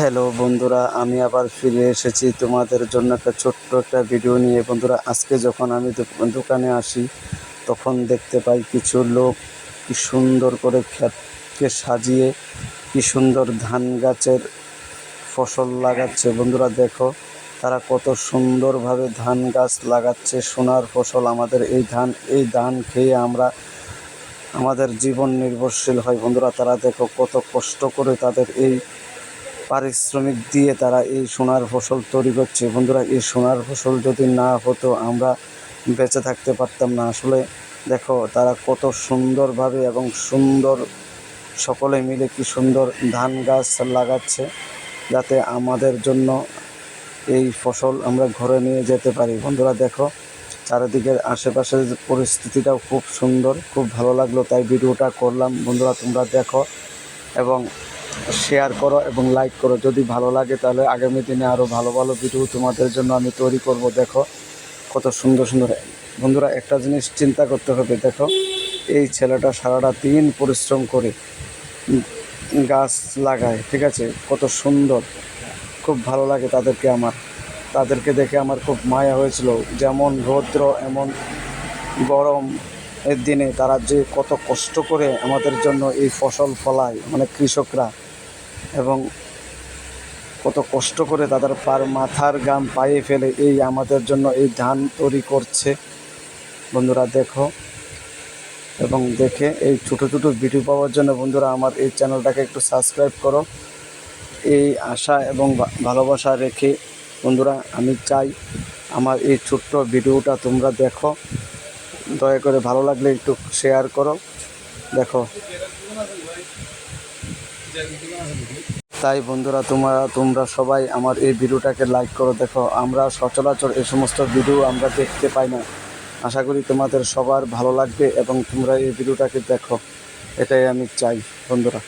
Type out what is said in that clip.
Hello বন্ধুরা, আমি আবার ফিরে এসেছি তোমাদের জন্য একটা ছোট্ট একটা ভিডিও নিয়ে। বন্ধুরা, আজকে যখন আমি দোকানে আসি, তখন দেখতে পাই কিছু লোক কি সুন্দর করে ক্ষেতকে সাজিয়ে, কি সুন্দর ধান গাছের ফসল লাগাচ্ছে। বন্ধুরা, দেখো, তারা কত সুন্দরভাবে ধান গাছ লাগাচ্ছে, সোনার ফসল। আমাদের এই ধান এই ধান খেয়ে আমরা আমাদের জীবন নির্ভরশীল হয়। বন্ধুরা, তারা দেখো কত কষ্ট করে তাদের এই পারিশ্রমিক দিয়ে তারা এই সোনার ফসল তৈরি করছে। বন্ধুরা, এই সোনার ফসল যদি না হতো, আমরা বেঁচে থাকতে পারতাম না। আসলে দেখো, তারা কত সুন্দরভাবে এবং সুন্দর সকলে মিলে কি সুন্দর ধান গাছ লাগাচ্ছে যাতে আমাদের জন্য এই ফসল আমরা ঘরে নিয়ে যেতে পারি। বন্ধুরা, দেখো, চারিদিকের আশেপাশের পরিস্থিতিটাও খুব সুন্দর, খুব ভালো লাগল, তাই ভিডিওটা করলাম। বন্ধুরা, তোমরা দেখো এবং শেয়ার করো এবং লাইক করো। যদি ভালো লাগে তাহলে আগামী দিনে আরও ভালো ভালো ভিডিও তোমাদের জন্য আমি তৈরি করব। দেখো কত সুন্দর সুন্দর। বন্ধুরা, একটা জিনিস চিন্তা করতে হবে। দেখো, এই ছেলেটা সারাটা দিন পরিশ্রম করে গাছ লাগায়, ঠিক আছে? কত সুন্দর। খুব ভালো লাগে তাদেরকে আমার। তাদেরকে দেখে আমার খুব মায়া হয়েছিল। যেমন রৌদ্র, এমন গরম এর দিনে তারা যে কত কষ্ট করে আমাদের জন্য এই ফসল ফলায় মানে কৃষকরা। এবং কত কষ্ট করে তাদের পার মাথার গাম পায়ে ফেলে এই আমাদের জন্য এই ধান তৈরি করছে। বন্ধুরা দেখো, এবং দেখে এই ছোটো ছোটো ভিডিও পাওয়ার জন্য বন্ধুরা আমার এই চ্যানেলটাকে একটু সাবস্ক্রাইব করো। এই আশা এবং ভালোবাসা রেখে বন্ধুরা আমি চাই আমার এই ছোট্ট ভিডিওটা তোমরা দেখো। দয়া করে ভালো লাগলে একটু শেয়ার করো। দেখো। তাই বন্ধুরা, তোমরা তোমরা সবাই আমার এই ভিডিওটাকে লাইক করো, দেখো। আমরা সচরাচর এই সমস্ত ভিডিও আমরা দেখতে পাই না। আশা করি তোমাদের সবার ভালো লাগবে এবং তোমরা এই ভিডিওটাকে দেখো। এটাই আমি চাই, বন্ধুরা।